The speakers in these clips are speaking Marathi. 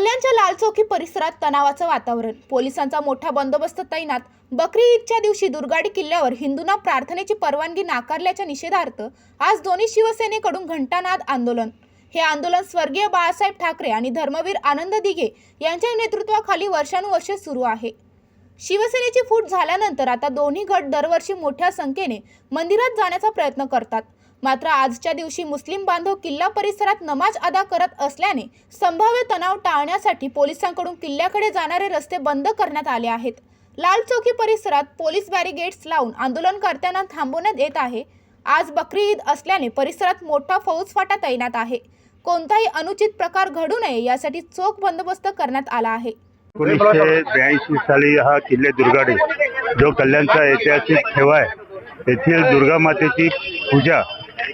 कल्याणच्या लालचौकी परिसरात तणावाचं वातावरण. पोलिसांचा मोठा बंदोबस्त तैनात. बकरी ईदच्या दिवशी दुर्गाडी किल्ल्यावर हिंदूंना प्रार्थनेची परवानगी नाकारल्याच्या निषेधार्थ आज दोन्ही शिवसेनेकडून घंटानाद आंदोलन. हे आंदोलन स्वर्गीय बाळासाहेब ठाकरे आणि धर्मवीर आनंद दिघे यांच्या नेतृत्वाखाली वर्षानुवर्षे सुरू आहे. शिवसेनेची फूट झाल्यानंतर आता दोन्ही गट दरवर्षी मोठ्या संख्येने मंदिरात जाण्याचा प्रयत्न करतात. मात्र आजच्या दिवशी मुस्लिम बांधव किल्ला परिसरात नमाज अदा करत असल्याने संभाव्य तणाव टाळण्यासाठी पोलिसांकडून किल्ल्याकडे जाणारे रस्ते बंद करण्यात आले आहेत. लाल चौकी परिसरात पोलीस बॅरिगेड्स लावून आंदोलनकर्त्यांना थांबवण्यात येत आहे. आज बकरी ईद असल्याने परिसरात मोठा फौजफाटा तैनात आहे. कोणताही अनुचित प्रकार घडू नये यासाठी चोख बंदोबस्त करण्यात आला आहे. एकोणीसशे ब्याऐंशी साली हा किल्ले दुर्गाडी जो कल्याणचा ऐतिहासिक ठेवा आहे. येथील दुर्गा मातेची पूजा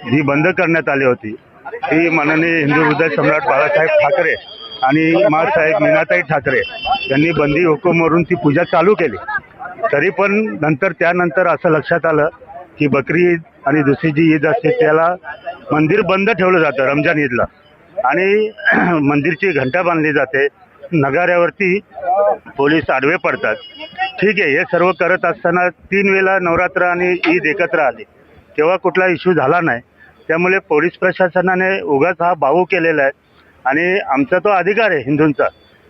जी बंद करण्यात आली होती. ती माननीय हिंदू हृदय सम्राट बाळासाहेब ठाकरे आणि मासाहेब मीनाताई ठाकरे यांनी बंदी हुकूमवरून ती पूजा चालू केली. तरी पण नंतर त्यानंतर असं लक्षात आलं की बकरी ईद आणि दुसरी जी ईद असते त्याला मंदिर बंद ठेवलं जातं रमजान ईदला. आणि मंदिरची घंटा बांधली जाते. नगाऱ्यावरती पोलीस आडवे पडतात. ठीक आहे हे सर्व करत असताना तीन वेळा नवरात्र आणि ईद एकत्र आली. तेव्हा कुठला इश्यू झाला नाही. त्यामुळे पोलीस प्रशासनाने उगाच हा भाऊ केलेला आहे. आणि आमचा तो अधिकार आहे हिंदूंचा.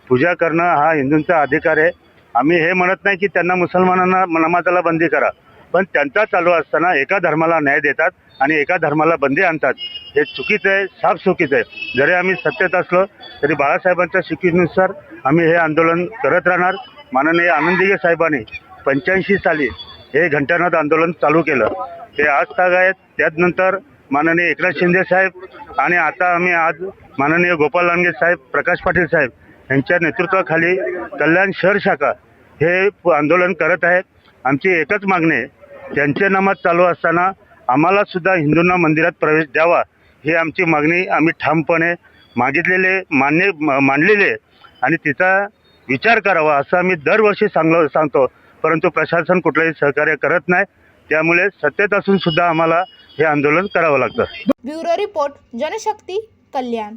पूजा करणं हा हिंदूंचा अधिकार आहे. आम्ही हे म्हणत नाही की त्यांना मुसलमानांना नमाजाला बंदी करा. पण त्यांचा चालू असताना एका धर्माला न्याय देतात आणि एका धर्माला बंदी आणतात. हे चुकीचं आहे साफ चुकीचं आहे. जरी आम्ही सत्तेत असलो तरी बाळासाहेबांच्या शिकीनुसार आम्ही हे आंदोलन करत राहणार. माननीय आनंदीगे साहेबांनी पंच्याऐंशी साली हे घंटानाद आंदोलन चालू केलं. हे आज ताग आहेत. त्यानंतर माननीय एकनाथ शिंदे साहेब आणि आता आम्ही आज माननीय गोपाल लांडगे साहेब प्रकाश पाटील साहेब यांच्या नेतृत्वाखाली कल्याण शहर शाखा हे आंदोलन करत आहेत. आमची एकच मागणी आहे त्यांचे नमाज चालू असताना आम्हाला सुद्धा हिंदूंना मंदिरात प्रवेश द्यावा ही आमची मागणी. आम्ही ठामपणे मागितलेले मान्य मांडलेले आणि तिचा विचार करावा असं आम्ही दरवर्षी सांगलो सांगतो. परंतु प्रशासन कुठलंही सहकार्य करत नाही. त्यामुळे सत्तेत असून सुद्धा आम्हाला हे आंदोलन करावं लागतं. Bureau report Janshakti Kalyan.